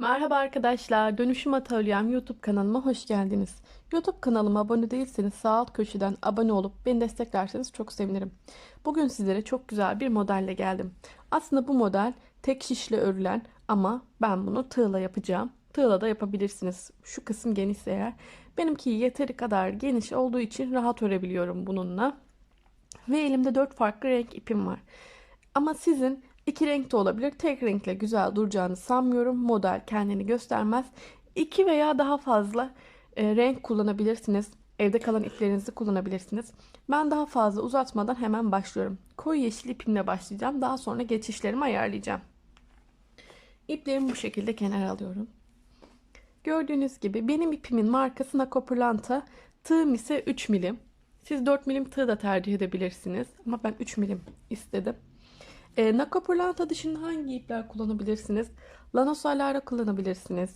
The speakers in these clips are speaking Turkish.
Merhaba arkadaşlar, Dönüşüm Atölyem YouTube kanalıma hoş geldiniz. YouTube kanalıma abone değilseniz sağ alt köşeden abone olup beni desteklerseniz çok sevinirim. Bugün sizlere çok güzel bir modelle geldim. Aslında bu model tek şişle örülen ama ben bunu tığla yapacağım. Tığla da yapabilirsiniz. Şu kısım genişse eğer. Benimki yeteri kadar geniş olduğu için rahat örebiliyorum bununla. Ve elimde 4 farklı renk ipim var. Ama sizin iki renk de olabilir. Tek renkle güzel duracağını sanmıyorum. Model kendini göstermez. İki veya daha fazla e, renk kullanabilirsiniz. Evde kalan iplerinizi kullanabilirsiniz. Ben daha fazla uzatmadan hemen başlıyorum. Koyu yeşil ipimle başlayacağım. Daha sonra geçişlerimi ayarlayacağım. İplerimi bu şekilde kenara alıyorum. Gördüğünüz gibi benim ipimin markası Nakopurlanta. Tığım ise 3 milim. Siz 4 milim tığ da tercih edebilirsiniz. Ama ben 3 milim istedim. E, Nakopurlanta dışında hangi ipler kullanabilirsiniz? Lanos Alara kullanabilirsiniz.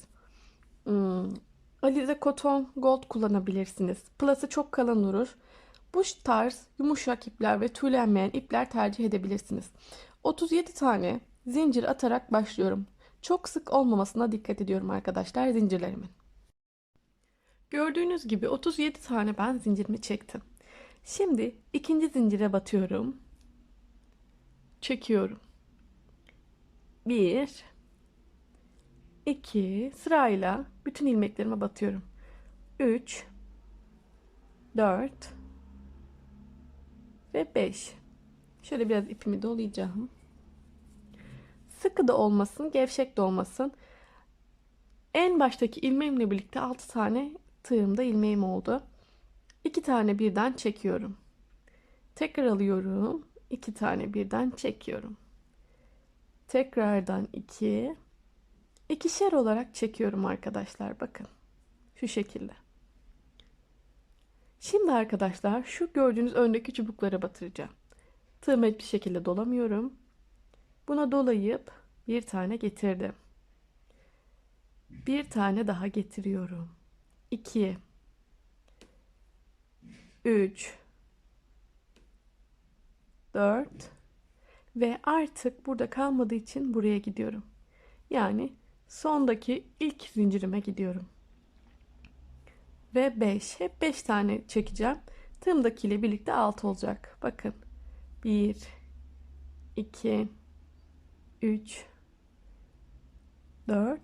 Hmm, Alize Cotton Gold kullanabilirsiniz. Plus'ı çok kalın durur. Bu tarz yumuşak ipler ve tüylenmeyen ipler tercih edebilirsiniz. 37 tane zincir atarak başlıyorum. Çok sık olmamasına dikkat ediyorum arkadaşlar zincirlerimin. Gördüğünüz gibi 37 tane ben zincirimi çektim. Şimdi ikinci zincire batıyorum. Çekiyorum. 1 2 sırayla bütün ilmeklerime batıyorum. 3 4 ve 5. Şöyle biraz ipimi dolayacağım. Sıkı da olmasın, gevşek de olmasın. En baştaki ilmeğimle birlikte 6 tane tığımda ilmeğim oldu. 2 tane birden çekiyorum. Tekrar alıyorum. 2 tane birden çekiyorum. Tekrardan 2. İkişer olarak çekiyorum arkadaşlar. Bakın. Şu şekilde. Şimdi arkadaşlar şu gördüğünüz öndeki çubuklara batıracağım. Tığımı hiçbir şekilde dolamıyorum. Buna dolayıp bir tane getirdim. Bir tane daha getiriyorum. 2 3 4 ve artık burada kalmadığı için buraya gidiyorum. Yani sondaki ilk zincirime gidiyorum. Ve 5. Hep 5 tane çekeceğim. Tığımdaki ile birlikte 6 olacak. Bakın. 1 2 3 4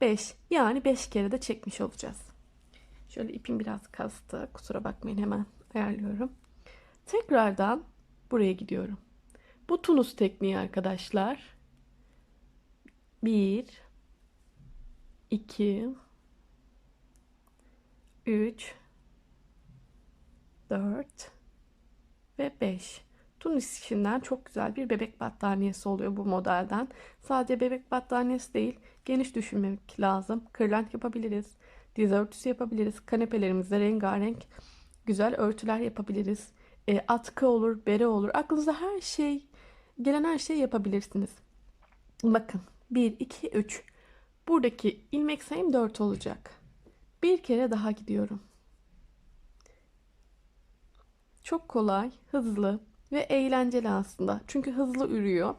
5 yani 5 kere de çekmiş olacağız. Şöyle ipim biraz kastı. Kusura bakmayın hemen ayarlıyorum. Tekrardan buraya gidiyorum. Bu tunus tekniği arkadaşlar. 1 2 3 4 ve 5. Tunus işinden çok güzel bir bebek battaniyesi oluyor bu modelden. Sadece bebek battaniyesi değil, geniş düşünmek lazım. Kırlent yapabiliriz, diz örtüsü yapabiliriz. Kanepelerimizde rengarenk güzel örtüler yapabiliriz. E, atkı olur, bere olur. Aklınıza her şey, gelen her şeyi yapabilirsiniz. Bakın 1, 2, 3. Buradaki ilmek sayım 4 olacak. Bir kere daha gidiyorum. Çok kolay, hızlı ve eğlenceli aslında. Çünkü hızlı ürüyor.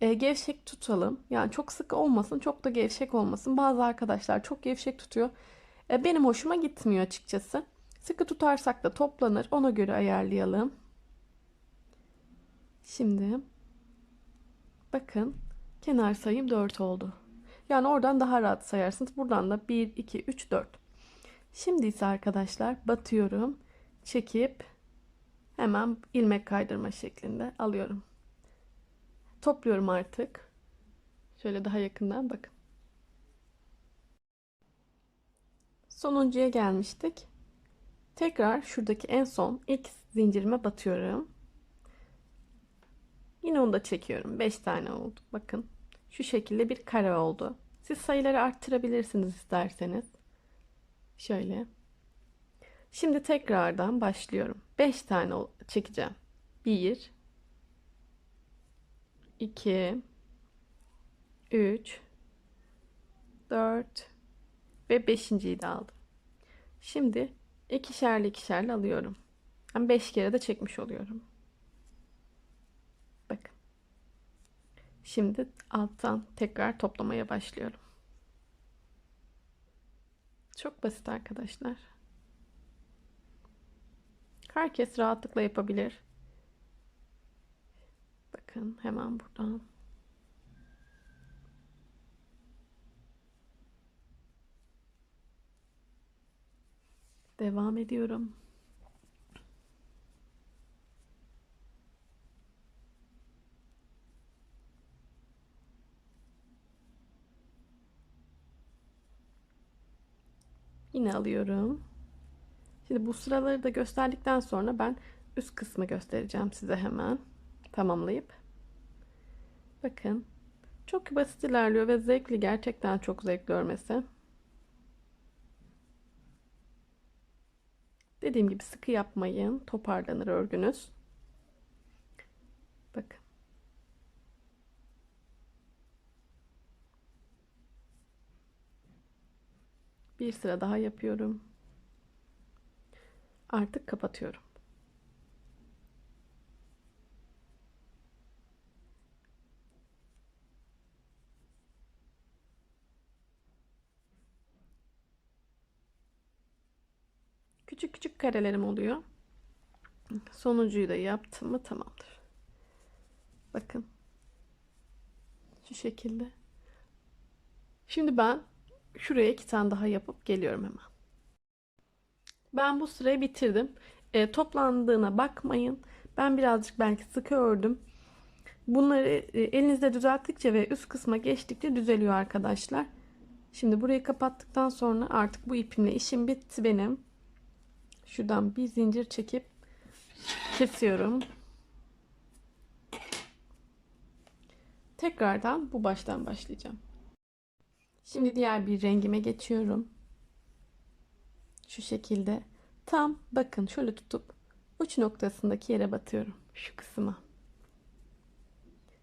E, gevşek tutalım. Yani çok sık olmasın, çok da gevşek olmasın. Bazı arkadaşlar çok gevşek tutuyor. E, benim hoşuma gitmiyor açıkçası. Sıkı tutarsak da toplanır. Ona göre ayarlayalım. Şimdi bakın kenar sayım 4 oldu. Yani oradan daha rahat sayarsınız. Buradan da 1, 2, 3, 4. Şimdi ise arkadaşlar batıyorum. Çekip hemen ilmek kaydırma şeklinde alıyorum. Topluyorum artık. Şöyle daha yakından bakın. Sonuncuya gelmiştik. Tekrar şuradaki en son ilk zincirime batıyorum. Yine onu da çekiyorum. 5 tane oldu. Bakın. Şu şekilde bir kare oldu. Siz sayıları arttırabilirsiniz isterseniz. Şöyle. Şimdi tekrardan başlıyorum. 5 tane çekeceğim. 1 2 3 4 ve 5.yi de aldım. Şimdi ikişerli ikişerli alıyorum. Ben 5 kere de çekmiş oluyorum. Bakın. Şimdi alttan tekrar toplamaya başlıyorum. Çok basit arkadaşlar. Herkes rahatlıkla yapabilir. Bakın hemen buradan Devam ediyorum. Yine alıyorum. Şimdi bu sıraları da gösterdikten sonra ben üst kısmı göstereceğim size hemen. Tamamlayıp. Bakın. Çok basit ilerliyor ve zevkli. Gerçekten çok zevkli örmesi. Dediğim gibi sıkı yapmayın. Toparlanır örgünüz. Bakın. Bir sıra daha yapıyorum. Artık kapatıyorum. Karelerim oluyor. Sonuncuyu da yaptım mı tamamdır. Bakın. Şu şekilde. Şimdi ben şuraya iki tane daha yapıp geliyorum hemen. Ben bu sırayı bitirdim. E, toplandığına bakmayın. Ben birazcık belki sıkı ördüm. Bunları e, elinizde düzelttikçe ve üst kısma geçtikçe düzeliyor arkadaşlar. Şimdi burayı kapattıktan sonra artık bu ipimle işim bitti benim. Şuradan bir zincir çekip kesiyorum. Tekrardan bu baştan başlayacağım. Şimdi diğer bir rengime geçiyorum. Şu şekilde tam bakın şöyle tutup uç noktasındaki yere batıyorum. Şu kısma.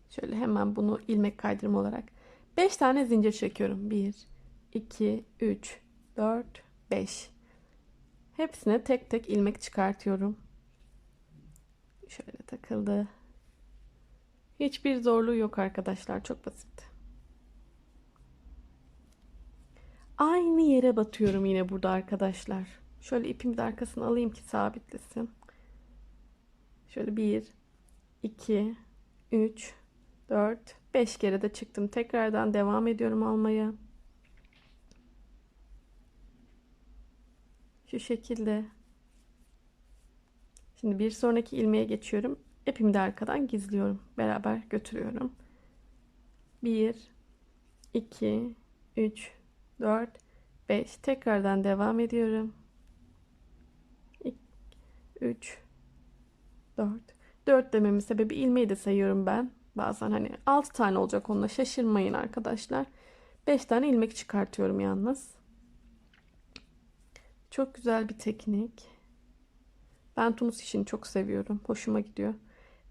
Şöyle hemen bunu ilmek kaydırma olarak 5 tane zincir çekiyorum. 1 2 3 4 5 Hepsine tek tek ilmek çıkartıyorum. Şöyle takıldı. Hiçbir zorluğu yok arkadaşlar. Çok basit. Aynı yere batıyorum yine burada arkadaşlar. Şöyle ipimi de arkasına alayım ki sabitlesin. Şöyle 1, 2, 3, 4, 5 kere de çıktım. Tekrardan devam ediyorum almaya. Şu şekilde. Şimdi bir sonraki ilmeğe geçiyorum. İpimi de arkadan gizliyorum. Beraber götürüyorum. 1, 2, 3, 4, 5. Tekrardan devam ediyorum. 3, 4. 4 dememin sebebi ilmeği de sayıyorum ben. Bazen hani 6 tane olacak onunla şaşırmayın arkadaşlar. 5 tane ilmek çıkartıyorum yalnız. Çok güzel bir teknik. Ben tunus işini çok seviyorum. Hoşuma gidiyor.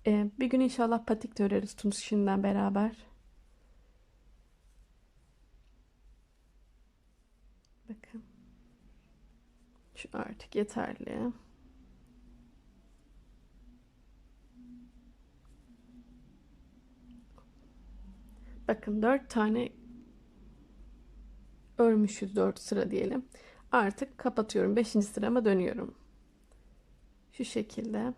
Ee, bir gün inşallah patik de öreriz tunus işinden beraber. Bakın. Şu artık yeterli. Bakın 4 tane örmüşüz 4 sıra diyelim. Artık kapatıyorum. 5. sırama dönüyorum. Şu şekilde.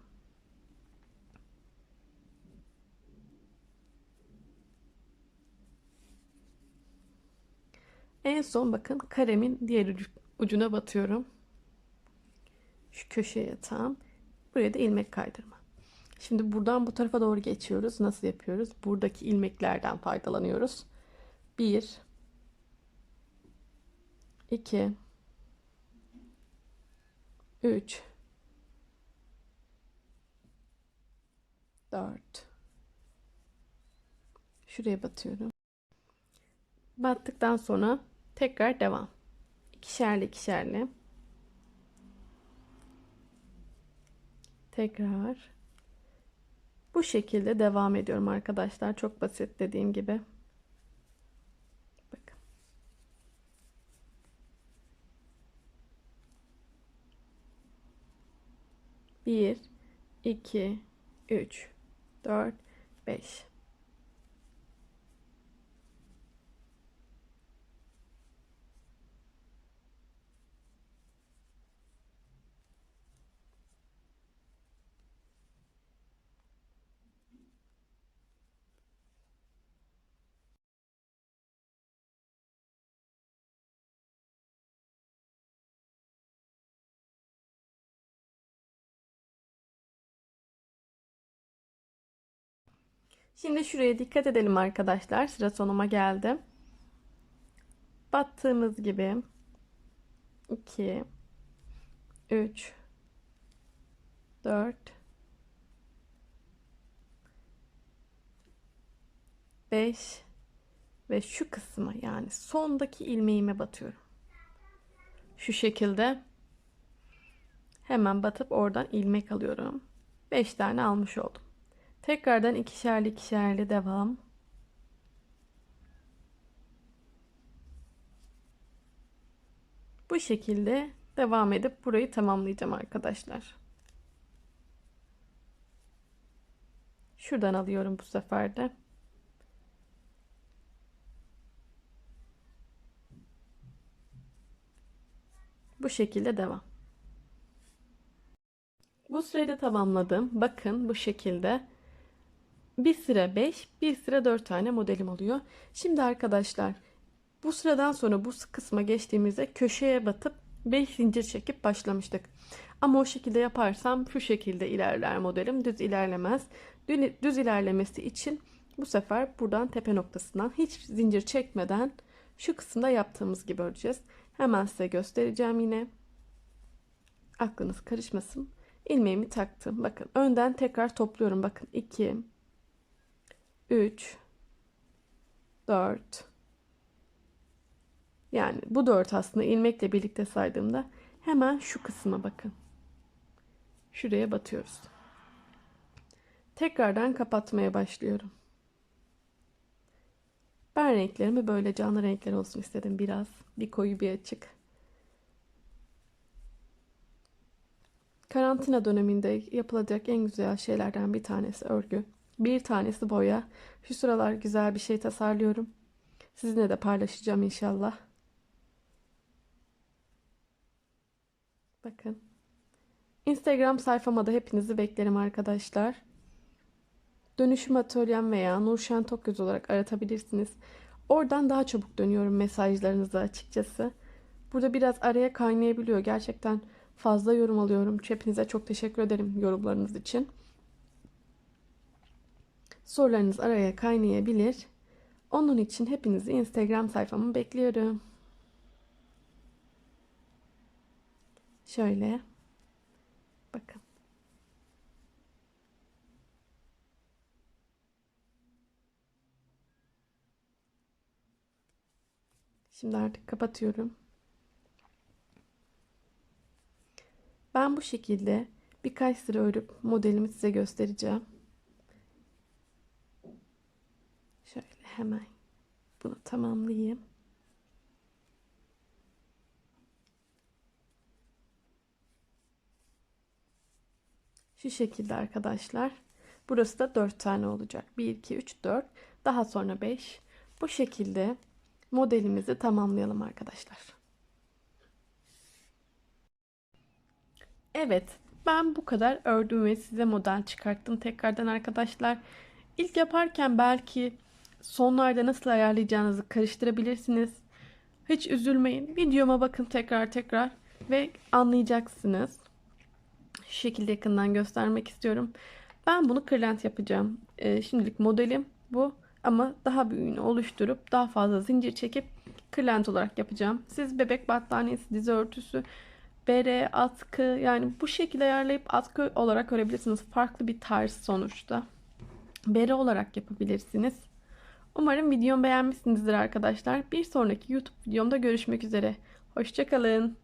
En son bakın karemin diğer ucuna batıyorum. Şu köşeye tam. Buraya da ilmek kaydırma. Şimdi buradan bu tarafa doğru geçiyoruz. Nasıl yapıyoruz? Buradaki ilmeklerden faydalanıyoruz. 1 2 3 4 Şuraya batıyorum. Battıktan sonra tekrar devam. İkişerli ikişerli. Tekrar bu şekilde devam ediyorum arkadaşlar. Çok basit dediğim gibi. 1, 2, 3, 4, 5. Şimdi şuraya dikkat edelim arkadaşlar. Sıra sonuma geldi. Battığımız gibi 2 3 4 5 ve şu kısma yani sondaki ilmeğime batıyorum. Şu şekilde hemen batıp oradan ilmek alıyorum. 5 tane almış oldum. Tekrardan ikişerli ikişerli devam. Bu şekilde devam edip burayı tamamlayacağım arkadaşlar. Şuradan alıyorum bu sefer de. Bu şekilde devam. Bu sırayı tamamladım. Bakın bu şekilde bir sıra 5, bir sıra 4 tane modelim oluyor. Şimdi arkadaşlar bu sıradan sonra bu kısma geçtiğimizde köşeye batıp 5 zincir çekip başlamıştık. Ama o şekilde yaparsam şu şekilde ilerler modelim. Düz ilerlemez. Düz ilerlemesi için bu sefer buradan tepe noktasından hiç zincir çekmeden şu kısımda yaptığımız gibi öreceğiz. Hemen size göstereceğim yine. Aklınız karışmasın. İlmeğimi taktım. Bakın önden tekrar topluyorum. Bakın 2 3 4 yani bu 4 aslında ilmekle birlikte saydığımda hemen şu kısma bakın. Şuraya batıyoruz. Tekrardan kapatmaya başlıyorum. Ben renklerimi böyle canlı renkler olsun istedim biraz. Bir koyu bir açık. Karantina döneminde yapılacak en güzel şeylerden bir tanesi örgü. Bir tanesi boya. Şu sıralar güzel bir şey tasarlıyorum. Sizinle de paylaşacağım inşallah. Bakın. Instagram sayfama da hepinizi beklerim arkadaşlar. Dönüşüm atölyem veya Nurşen Tokgöz olarak aratabilirsiniz. Oradan daha çabuk dönüyorum mesajlarınızı açıkçası. Burada biraz araya kaynayabiliyor. Gerçekten fazla yorum alıyorum. Hepinize çok teşekkür ederim yorumlarınız için. Sorularınız araya kaynayabilir. Onun için hepinizi Instagram sayfamı bekliyorum. Şöyle. Bakın. Şimdi artık kapatıyorum. Ben bu şekilde birkaç sıra örüp modelimi size göstereceğim. Şöyle hemen bunu tamamlayayım. Şu şekilde arkadaşlar. Burası da 4 tane olacak. 1, 2, 3, 4. Daha sonra 5. Bu şekilde modelimizi tamamlayalım arkadaşlar. Evet. Ben bu kadar ördüm ve size model çıkarttım tekrardan arkadaşlar. İlk yaparken belki sonlarda nasıl ayarlayacağınızı karıştırabilirsiniz. Hiç üzülmeyin. Videoma bakın tekrar tekrar ve anlayacaksınız. Şu şekilde yakından göstermek istiyorum. Ben bunu kırlent yapacağım. Ee, şimdilik modelim bu. Ama daha büyüğünü oluşturup daha fazla zincir çekip kırlent olarak yapacağım. Siz bebek battaniyesi, dizi örtüsü, bere, atkı yani bu şekilde ayarlayıp atkı olarak örebilirsiniz. Farklı bir tarz sonuçta. Bere olarak yapabilirsiniz. Umarım videomu beğenmişsinizdir arkadaşlar. Bir sonraki YouTube videomda görüşmek üzere. Hoşçakalın.